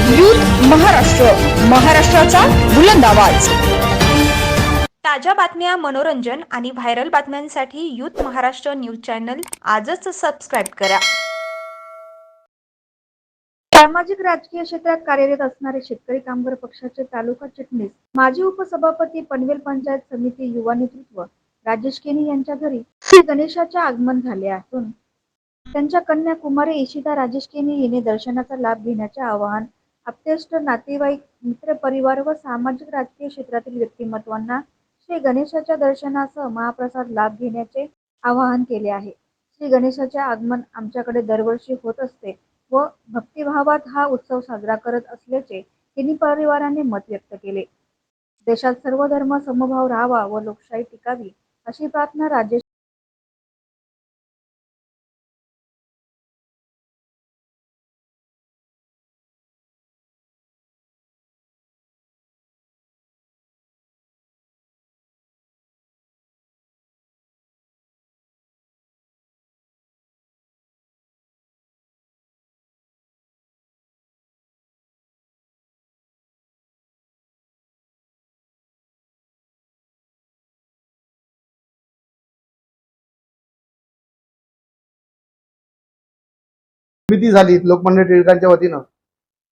Youth Maharashtra महाराष्ट्राचा बुलंद आवाज. ताज्या बातम्या मनोरंजन आणि व्हायरल बातम्यांसाठी यूथ महाराष्ट्र न्यूज चॅनल आजच सबस्क्राईब करा. सामाजिक राजकीय क्षेत्रात कार्यरत असणारे शेतकरी कामगार पक्षाचे तालुका चिटणीस माजी उपसभापती पनवेल पंचायत समिती युवा नेतृत्व राजेश केनी यांच्या घरी श्री गणेशाचे आगमन झाले असून त्यांच्या कन्या कुमारी इशिता राजेश केनी यांनी दर्शनाचा लाभ घेण्याचे आवाहन आप्तेष्ट नातेवाईक मित्र परिवार व सामाजिक राजकीय क्षेत्रातील व्यक्तिमत्वांना श्री गणेशाच्या दर्शनासह महाप्रसाद लाभ घेण्याचे आवाहन केले आहे. श्री गणेशाचे आगमन आमच्याकडे दरवर्षी होत असते व भक्तिभावात हा उत्सव साजरा करत असल्याचे तिन्ही परिवाराने मत व्यक्त केले. देशात सर्व धर्म समभाव राहावा व लोकशाही टिकावी अशी प्रार्थना राजेश निर्मिती झाली लोकमान्य टिळकांच्या वतीनं.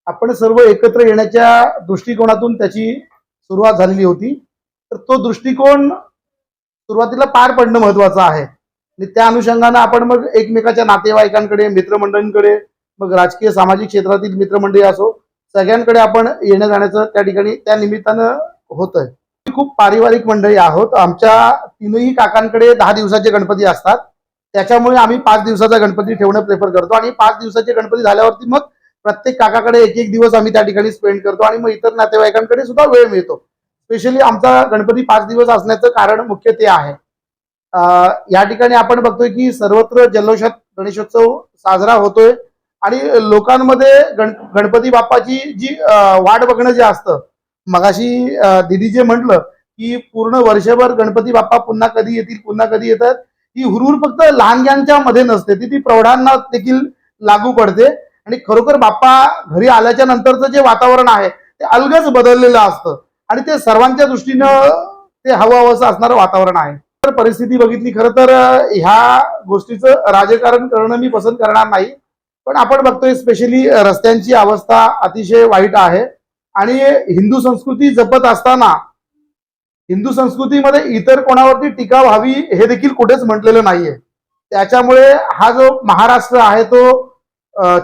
आपण सर्व एकत्र येण्याच्या दृष्टिकोनातून त्याची सुरुवात झालेली होती. तर तो दृष्टिकोन सुरुवातीला पार पडणं महत्वाचं आहे. आणि त्या अनुषंगानं आपण मग एकमेकाच्या नातेवाईकांकडे मित्रमंडळींकडे मग राजकीय सामाजिक क्षेत्रातील मित्रमंडळी असो सगळ्यांकडे आपण येण्या जाण्याचं त्या ठिकाणी त्या निमित्तानं होत आहे खूप पारिवारिक मंडळी आहोत. आमच्या तीनही काकांकडे दहा दिवसाचे गणपती असतात. त्याच्यामुळे आम्ही पाच दिवसाचा गणपती ठेवणं प्रेफर करतो. आणि पाच दिवसाचे गणपती झाल्यावरती मग प्रत्येक काकाकडे एक एक दिवस आम्ही त्या ठिकाणी स्पेंड करतो आणि मग इतर नातेवाईकांकडे सुद्धा वेळ मिळतो. स्पेशली आमचा गणपती पाच दिवस असण्याचं कारण मुख्य ते आहे. या ठिकाणी आपण बघतोय की सर्वत्र जल्लोषात गणेशोत्सव साजरा होतोय. आणि लोकांमध्ये गण गणपती बाप्पाची जी वाट बघणं जे असतं मगाशी दिदी जे म्हटलं की पूर्ण वर्षभर गणपती बाप्पा पुन्हा कधी येतील पुन्हा कधी येतात ही हुरहुर फक्त लहानग्यांच्या मध्ये नसते. ती ती प्रौढांना देखील लागू पडते. आणि खरोखर बाप्पा घरी आल्याच्या नंतरचं जे वातावरण आहे ते अलगच बदललेलं असतं. आणि ते सर्वांच्या दृष्टीनं ते हवं हवंसं असणारं वातावरण आहे. तर परिस्थिती बघितली खरं तर ह्या गोष्टीचं राजकारण करणं मी पसंत करणार नाही. पण आपण बघतोय स्पेशली रस्त्यांची अवस्था अतिशय वाईट आहे. आणि हिंदू संस्कृती जपत असताना हिंदू संस्कृतीमध्ये इतर कोणावरती टीका व्हावी हे देखील कुठेच म्हटलेलं नाहीये. त्याच्यामुळे हा जो महाराष्ट्र आहे तो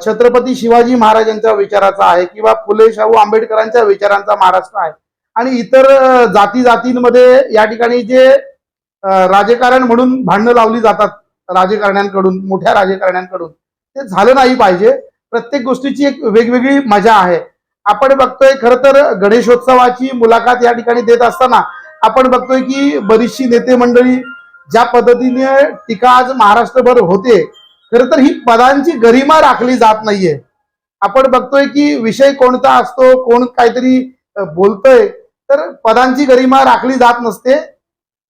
छत्रपती शिवाजी महाराजांच्या विचाराचा आहे किंवा फुले शाहू आंबेडकरांच्या विचारांचा महाराष्ट्र आहे. आणि इतर जाती जातींमध्ये या ठिकाणी जे राजकारण म्हणून भांडणं लावली जातात राजकारण्यांकडून मोठ्या राजकारण्यांकडून ते झालं नाही पाहिजे. प्रत्येक गोष्टीची एक वेगवेगळी मजा आहे. आपण बघतोय खरं तर गणेशोत्सवाची मुलाखत या ठिकाणी देत असताना आपण बघतोय की बरीचशी नेते मंडळी ज्या पद्धतीने टीका आज महाराष्ट्रभर होते खरं तर ही पदांची गरिमा राखली जात नाहीये. आपण बघतोय की विषय कोणता असतो कोण काहीतरी बोलतोय तर पदांची गरिमा राखली जात नसते.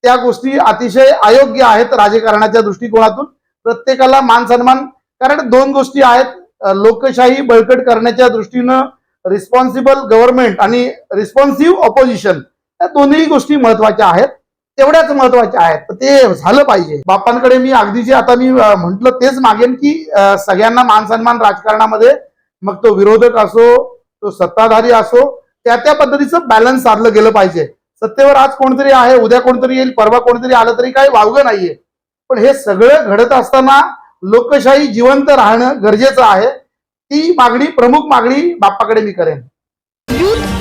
त्या गोष्टी अतिशय अयोग्य आहेत राजकारणाच्या दृष्टिकोनातून. प्रत्येकाला मान सन्मान कारण दोन गोष्टी आहेत. लोकशाही बळकट करण्याच्या दृष्टीनं रिस्पॉन्सिबल गव्हर्नमेंट आणि रिस्पॉन्सिव्ह ऑपोजिशन या दोन्ही गोष्टी महत्त्वाच्या आहेत. तेवढ्याच महत्त्वाच्या आहेत. तर ते झालं पाहिजे. बापांकडे मी अगदी जे आता मी म्हंटल तेच मागेन की सगळ्यांना मान सन्मान राजकारणामध्ये मग तो विरोधक असो तो सत्ताधारी असो त्या त्या पद्धतीचं बॅलन्स साधलं गेलं पाहिजे. सत्तेवर आज कोणतरी आहे उद्या कोणतरी येईल परवा कोणतरी आलं तरी काही वावगं नाहीये. पण हे सगळं घडत असताना लोकशाही जिवंत राहणं गरजेचं आहे. ती मागणी प्रमुख मागणी बाप्पाकडे मी करेन.